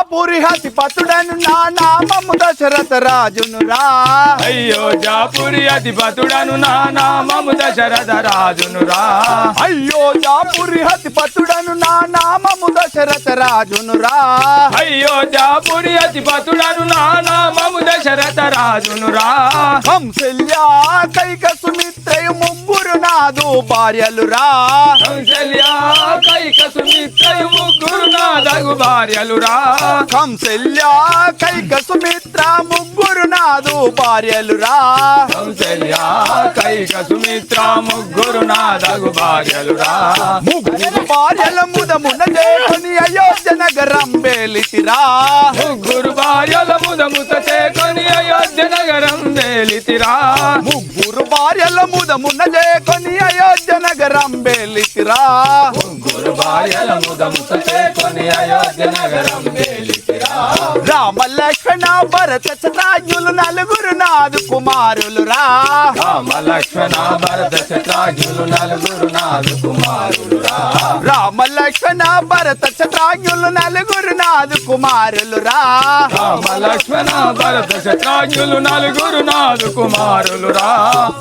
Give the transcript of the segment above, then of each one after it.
జాపురి పతుడను నా నామము దశరథ రాజునురా. అయ్యో జాపురి అధిపతుడను నా నామము దశరథ రాజునురా. అయ్యో జాపురి పతుడను నా నామము దశరథ రాజునురా. అయ్యో జాపురి అధిపతుడను నా నామము దశరథ రాజునురా. కంసల్యా కైక సుమిత్రయు ముగ్గురు నాదు భార్యలురా. కౌశల్యా కైక సుమిత్రయు దగు భార్యలురా కంసల్యా కైక సుమిత్ర ముగ్గురు నాదు భార్యలురా కౌశల్యా కైక సుమిత్ర ముగ్గురు నా దగు భార్యలురా ముగ్గురు భార్యల ముదమున చేసుని అయోధ్య నగరం బేలితిరా. ముగ్గురు భార్యల ముదముత చేకొని అయోధ్య నగరం వేలితిరా భార్యల ముదమున చేసుని అయోధ్య నగరం బేలితిరా ముగ్గురు భార్యల ముదముత చేకొని అయోధ్య నగరం రామ లక్ష్మణ భరత శత్రాజ్ఞులు నలుగురు నాదు కుమారులురా. రామ లక్ష్మణ భరత శత్రాఘ్యులు నలుగురు నాలుగు కుమారులురా. రామ లక్ష్మణ భరత శత్రాజ్ఞులు నలుగురు నాదు కుమారులురా. రామ లక్ష్మణ భరత శత్రాఘ్యులు నలుగురు నాలుగు కుమారులురా.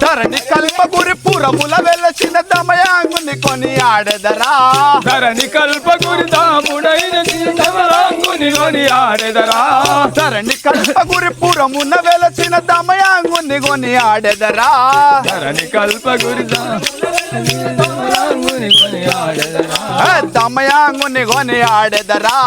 ధరణి కల్పగురి పురముల వెలసిన దమయాంగుని కొని ఆడదరా. ధరణి కల్ప గురిదాముడైన కొని ఆడెదరా? ధరణి కల్పగురి పురమున వెలసిన దమయాంగుని ఆడదరా? ధరణి కల్ప గురిదాముని కొని ఆడెదరా? దమయాంగుని ఆడదరా?